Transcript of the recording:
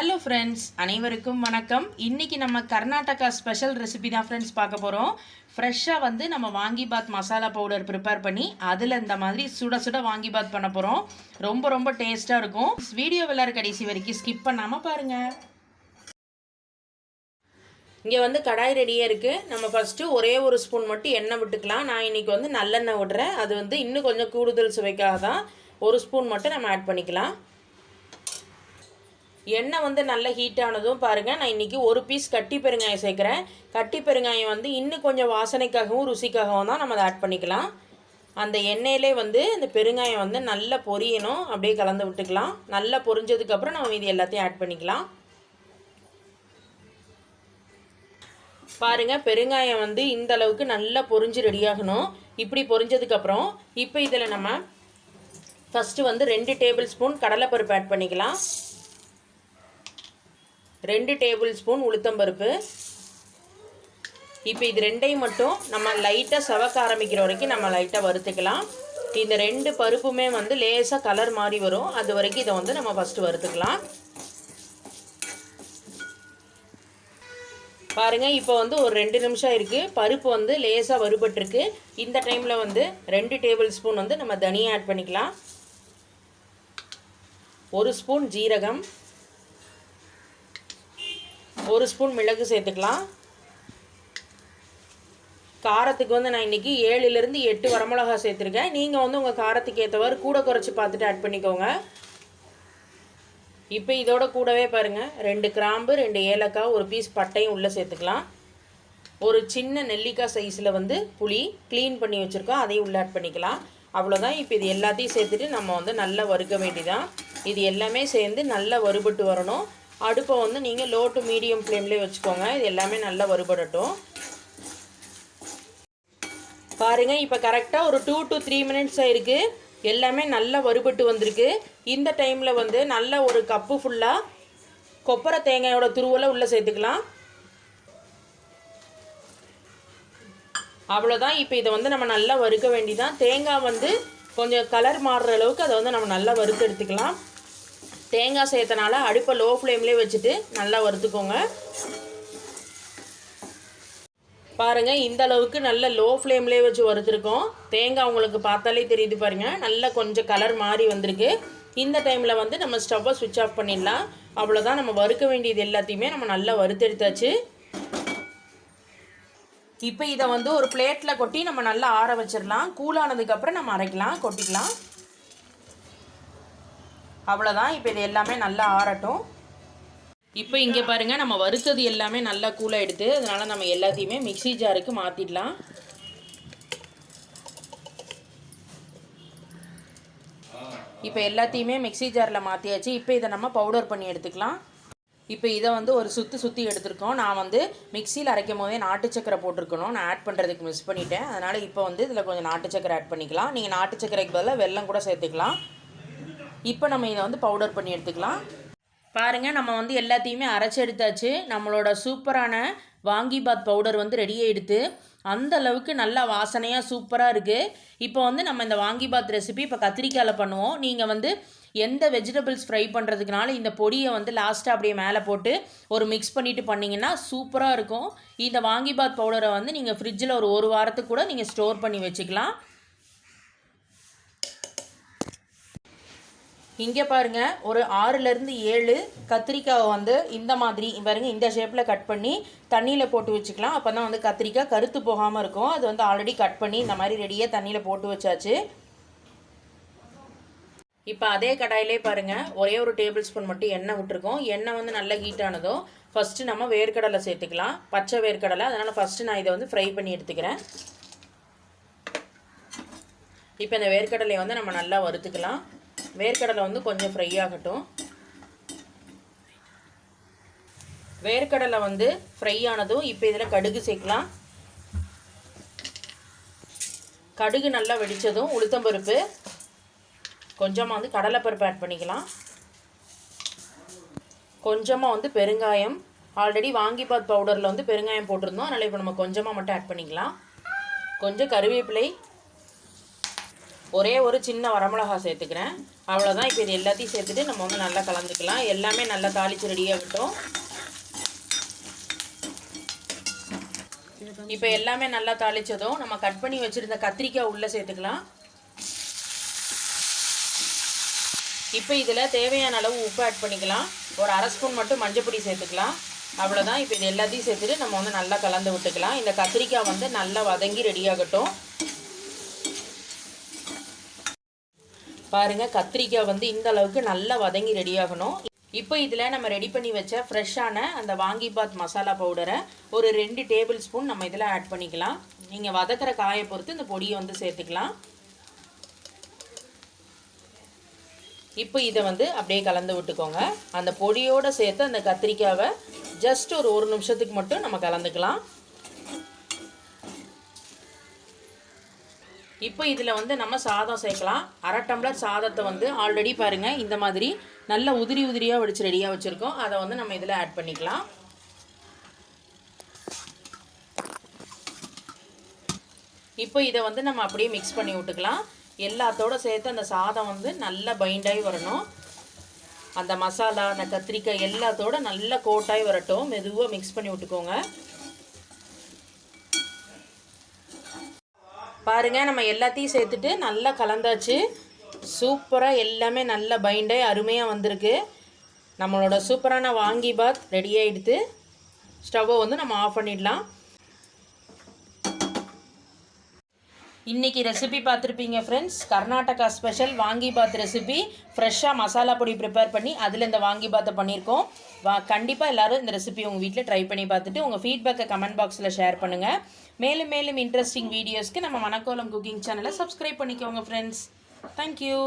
Hello friends அனைவருக்கும் வணக்கம். இன்றைக்கி நம்ம கர்நாடகா ஸ்பெஷல் ரெசிபி தான் ஃப்ரெண்ட்ஸ் பார்க்க போகிறோம் ஃப்ரெஷ்ஷாக வந்து நம்ம வாங்கி பாத் மசாலா பவுடர் ப்ரிப்பேர் பண்ணி அதில் இந்த மாதிரி சுட சுட வாங்கி பாத் பண்ண போகிறோம் ரொம்ப ரொம்ப டேஸ்ட்டாக இருக்கும். வீடியோ விளாட கடைசி வரைக்கும் ஸ்கிப் பண்ணாமல் பாருங்கள் இங்கே வந்து கடாய் ரெடியாக இருக்குது நம்ம ஃபஸ்ட்டு ஒரே ஒரு ஸ்பூன் மட்டும் எண்ணெய் விட்டுக்கலாம். நான் இன்றைக்கி வந்து நல்லெண்ணெய் விடுறேன். அது வந்து இன்னும் கொஞ்சம் கூடுதல் சுவைக்காக தான் ஒரு ஸ்பூன் மட்டும் நம்ம ஆட் பண்ணிக்கலாம். எண்ணெய் வந்து நல்லா ஹீட் ஆனதும் பாருங்கள் நான் இன்றைக்கி ஒரு பீஸ் கட்டி பெருங்காயம் சேர்க்குறேன். கட்டி பெருங்காயம் வந்து இன்னும் கொஞ்சம் வாசனைக்காகவும் ருசிக்காகவும் தான் நம்ம அதை ஆட் பண்ணிக்கலாம். அந்த எண்ணெயிலே வந்து இந்த பெருங்காயம் வந்து நல்லா பொரியணும். அப்படியே கலந்து விட்டுக்கலாம். நல்லா பொரிஞ்சதுக்கப்புறம் நம்ம இது எல்லாத்தையும் ஆட் பண்ணிக்கலாம். பாருங்கள் பெருங்காயம் வந்து இந்த அளவுக்கு நல்லா பொரிஞ்சு ரெடியாகணும் இப்படி பொரிஞ்சதுக்கப்புறம் இப்போ இதில் நம்ம ஃபஸ்ட்டு வந்து ரெண்டு டேபிள் ஸ்பூன் கடலைப்பருப்பு ஆட் பண்ணிக்கலாம். ரெண்டு டேபிள் ஸ்பூன் உளுத்தம்பருப்பு. இப்போ இது ரெண்டையும் மட்டும் நம்ம லைட்டாக சவக்க ஆரம்பிக்கிற வரைக்கும் நம்ம லைட்டாக வறுத்துக்கலாம். இந்த ரெண்டு பருப்புமே வந்து லேசாக கலர் மாறி வரும். அது வரைக்கும் இதை வந்து நம்ம ஃபஸ்ட்டு வறுத்துக்கலாம். பாருங்கள் இப்போ வந்து ஒரு ரெண்டு நிமிஷம் இருக்குது பருப்பு வந்து லேசாக வறுபட்டுருக்கு. இந்த டைமில் வந்து ரெண்டு டேபிள் ஸ்பூன் வந்து நம்ம தனியாக ஆட் பண்ணிக்கலாம். ஒரு ஸ்பூன் ஜீரகம். ஒரு ஸ்பூன் மிளகு சேர்த்துக்கலாம். காரத்துக்கு வந்து நான் இன்றைக்கி ஏழுலேருந்து எட்டு வரமிளகா சேர்த்துருக்கேன். நீங்கள் வந்து உங்கள் காரத்துக்கு ஏற்றவாறு கூட குறைச்சி பார்த்துட்டு ஆட் பண்ணிக்கோங்க. இப்போ இதோட கூடவே பாருங்கள் ரெண்டு கிராம்பு ரெண்டு ஏலக்காய் ஒரு பீஸ் பட்டையும் உள்ளே சேர்த்துக்கலாம். ஒரு சின்ன நெல்லிக்காய் சைஸில் வந்து புளி க்ளீன் பண்ணி வச்சுருக்கோம். அதையும் உள்ளே ஆட் பண்ணிக்கலாம். அவ்வளோதான் இப்போ இது எல்லாத்தையும் சேர்த்துட்டு நம்ம வந்து நல்லா வறுக்க வேண்டிதான் இது எல்லாமே சேர்ந்து நல்லா வறுபட்டு வரணும். அடுப்பை வந்து நீங்கள் லோ டு மீடியம் ஃப்ளேம்லேயே வச்சுக்கோங்க. இது எல்லாமே நல்லா வறுபடட்டும். பாருங்கள் இப்போ கரெக்டாக ஒரு டூ டு த்ரீ மினிட்ஸ் ஆயிருக்கு எல்லாமே நல்லா வறுபட்டு வந்திருக்கு. இந்த டைமில் வந்து நல்ல ஒரு கப்பு ஃபுல்லாக கொப்பரை தேங்காயோட துருவலை உள்ளே சேர்த்துக்கலாம். அவ்வளோதான் இப்போ இதை வந்து நம்ம நல்லா வறுக்க வேண்டிதான். தேங்காய் வந்து கொஞ்சம் கலர் மாறுற அளவுக்கு அதை வந்து நம்ம நல்லா வறுத்து எடுத்துக்கலாம். தேங்காய் சேர்த்தனால அடுப்பை லோ ஃப்ளேம்லேயே வச்சுட்டு நல்லா வறுத்துக்கோங்க. பாருங்கள் இந்த அளவுக்கு நல்ல லோ ஃப்ளேம்லேயே வச்சு வறுத்துருக்கோம். தேங்காய் உங்களுக்கு பார்த்தாலே தெரியுது பாருங்கள் நல்லா கொஞ்சம் கலர் மாறி வந்திருக்கு. இந்த டைமில் வந்து நம்ம ஸ்டவ்வை சுவிட்ச் ஆஃப் பண்ணிடலாம். அவ்வளோதான் நம்ம வறுக்க வேண்டியது எல்லாத்தையுமே நம்ம நல்லா வறுத்தெடுத்தாச்சு. இப்போ இதை வந்து ஒரு பிளேட்டில் கொட்டி நம்ம நல்லா ஆற வச்சிடலாம். கூலானதுக்கப்புறம் நம்ம அரைக்கலாம் கொட்டிக்கலாம். அவ்வளோதான் இப்போ இது எல்லாமே நல்லா ஆறட்டும். இப்போ இங்கே பாருங்கள் நம்ம வறுத்தது எல்லாமே நல்லா கூலாக எடுத்து அதனால் நம்ம எல்லாத்தையுமே மிக்சி ஜாருக்கு மாற்றிடலாம் இப்போ எல்லாத்தையுமே மிக்சி ஜாரில் மாற்றியாச்சு இப்போ இதை நம்ம பவுடர் பண்ணி எடுத்துக்கலாம். இப்போ இதை வந்து ஒரு சுற்றி சுற்றி எடுத்திருக்கோம். நான் வந்து மிக்சியில் அரைக்கும் போதே நாட்டு சக்கரை போட்டிருக்கணும். நான் ஆட் பண்ணுறதுக்கு மிஸ் பண்ணிட்டேன். அதனால் இப்போ வந்து இதில் கொஞ்சம் நாட்டு சக்கரை ஆட் பண்ணிக்கலாம். நீங்கள் நாட்டு சக்கரைக்கு பதிலாக வெல்லம் கூட சேர்த்துக்கலாம். இப்போ நம்ம இதை வந்து பவுடர் பண்ணி எடுத்துக்கலாம். பாருங்கள் நம்ம வந்து எல்லாத்தையுமே அரைச்சி எடுத்தாச்சு. நம்மளோட சூப்பரான வாங்கி பாத் பவுடர் வந்து ரெடி ஆகிடுது அந்த அளவுக்கு நல்லா வாசனையாக சூப்பராக இருக்குது இப்போ வந்து நம்ம இந்த வாங்கி பாத் ரெசிபி இப்போ கத்திரிக்காயில் பண்ணுவோம். நீங்கள் வந்து எந்த வெஜிடபிள்ஸ் ஃப்ரை பண்ணுறதுக்குனால இந்த பொடியை வந்து லாஸ்ட்டாக அப்படியே மேலே போட்டு ஒரு மிக்ஸ் பண்ணிவிட்டு பண்ணிங்கன்னா சூப்பராக இருக்கும். இந்த வாங்கி பாத் பவுடரை வந்து நீங்கள் ஃப்ரிட்ஜில் ஒரு ஒரு வாரத்துக்கு கூட நீங்கள் ஸ்டோர் பண்ணி வச்சுக்கலாம். இங்கே பாருங்கள் ஒரு ஆறுலேருந்து ஏழு கத்திரிக்காவை வந்து இந்த மாதிரி பாருங்கள் இந்த ஷேப்பில் கட் பண்ணி தண்ணியில் போட்டு வச்சுக்கலாம். அப்போ தான் வந்து கத்திரிக்காய் கருத்து போகாமல் இருக்கும். அது வந்து ஆல்ரெடி கட் பண்ணி இந்த மாதிரி ரெடியாக தண்ணியில் போட்டு வச்சாச்சு. இப்போ அதே கடாயிலே பாருங்கள் ஒரே ஒரு டேபிள் ஸ்பூன் மட்டும் எண்ணெய் விட்டுருக்கோம். எண்ணெய் வந்து நல்லா ஹீட் ஆனதும் ஃபஸ்ட்டு நம்ம வேர்க்கடலை சேர்த்துக்கலாம். பச்சை வேர்க்கடலை அதனால் ஃபஸ்ட்டு நான் இதை வந்து ஃப்ரை பண்ணி எடுத்துக்கிறேன். இப்போ இந்த வேர்க்கடலையை வந்து நம்ம நல்லா வறுத்துக்கலாம். வேர்க்கடலை வந்து கொஞ்சம் ஃப்ரை ஆகட்டும். வேர்க்கடலை வந்து ஃப்ரை ஆனதும் இப்போ இதில் கடுகு சேர்க்கலாம். கடுகு நல்லா வெடித்ததும் உளுத்தம்பருப்பு கொஞ்சமாக வந்து கடலைப்பருப்பு ஆட் பண்ணிக்கலாம். கொஞ்சமாக வந்து பெருங்காயம். ஆல்ரெடி வாங்கி பாத் பவுடரில் வந்து பெருங்காயம் போட்டிருந்தோம். அதனால் இப்போ நம்ம கொஞ்சமாக மட்டும் ஆட் பண்ணிக்கலாம். கொஞ்சம் கருவேப்பிலை ஒரே ஒரு சின்ன வரமிளகா சேர்த்துக்கிறேன். அவ்வளோதான் இப்போ இது எல்லாத்தையும் சேர்த்துட்டு நம்ம வந்து நல்லா கலந்துக்கலாம். எல்லாமே நல்லா தாளித்து ரெடியாகட்டும் இப்போ எல்லாமே நல்லா தாளிச்சதும் நம்ம கட் பண்ணி வச்சுருந்த கத்திரிக்காய் உள்ளே சேர்த்துக்கலாம். இப்போ இதில் தேவையான அளவு உப்பு ஆட் பண்ணிக்கலாம். ஒரு அரை ஸ்பூன் மட்டும் மஞ்சப்பொடி சேர்த்துக்கலாம். அவ்வளோதான் இப்போ இது எல்லாத்தையும் சேர்த்துட்டு நம்ம வந்து நல்லா கலந்து விட்டுக்கலாம். இந்த கத்திரிக்காய் வந்து நல்லா வதங்கி ரெடியாகட்டும் பாருங்கள் கத்திரிக்காய் வந்து இந்த அளவுக்கு நல்லா வதங்கி ரெடியாகணும் இப்போ இதில் நம்ம ரெடி பண்ணி வச்ச ஃப்ரெஷ்ஷான அந்த வாங்கிபாத் மசாலா பவுடரை ஒரு ரெண்டு டேபிள் ஸ்பூன் நம்ம இதில் ஆட் பண்ணிக்கலாம். நீங்கள் வதக்கிற காயை பொறுத்து இந்த பொடியை வந்து சேர்த்துக்கலாம். இப்போ இதை வந்து அப்படியே கலந்து விட்டுக்கோங்க. அந்த பொடியோடு சேர்த்து அந்த கத்திரிக்காவை ஜஸ்ட் ஒரு ஒரு நிமிஷத்துக்கு மட்டும் நம்ம கலந்துக்கலாம். இப்போ இதில் வந்து நம்ம சாதம் சேர்க்கலாம். அரை டம்ளர் சாதத்தை வந்து ஆல்ரெடி பாருங்கள் இந்த மாதிரி நல்ல உதிரி உதிரியாக வடித்து ரெடியாக வச்சுருக்கோம். அதை வந்து நம்ம இதில் ஆட் பண்ணிக்கலாம். இப்போ இதை வந்து நம்ம அப்படியே மிக்ஸ் பண்ணி விட்டுக்கலாம். எல்லாத்தோட சேர்த்து அந்த சாதம் வந்து நல்லா பைண்டாகி வரணும். அந்த மசாலா அந்த கத்திரிக்காய் எல்லாத்தோட நல்லா கோட்டாகி வரட்டும். மெதுவாக மிக்ஸ் பண்ணி விட்டுக்கோங்க. பாருங்கள் நம்ம எல்லாத்தையும் சேர்த்துட்டு நல்லா கலந்தாச்சு. சூப்பராக எல்லாமே நல்லா பைண்டாகி அருமையாக வந்திருக்கு. நம்மளோட சூப்பரான வாங்கி பாத் ரெடி ஆகிடுது ஸ்டவ்வை வந்து நம்ம ஆஃப் பண்ணிடலாம். இன்றைக்கி ரெசிபி பார்த்துருப்பீங்க ஃப்ரெண்ட்ஸ் கர்நாடகா ஸ்பெஷல் வாங்கி பாத் ரெசிபி ஃப்ரெஷ்ஷாக மசாலா பொடி ப்ரிப்பேர் பண்ணி அதில் இந்த வாங்கி பாத்தை பண்ணியிருக்கோம். வா கண்டிப்பாக எல்லோரும் இந்த ரெசிபி உங்கள் வீட்டில் ட்ரை பண்ணி பார்த்துட்டு உங்கள் ஃபீட்பேக்கை கமெண்ட் பாக்ஸில் ஷேர் பண்ணுங்கள் மேலும் மேலும் இன்ட்ரெஸ்டிங் வீடியோஸ்க்கு நம்ம மணக்கோலம் குக்கிங் சேனலை சப்ஸ்கிரைப் பண்ணிக்கோங்க ஃப்ரெண்ட்ஸ் தேங்க்யூ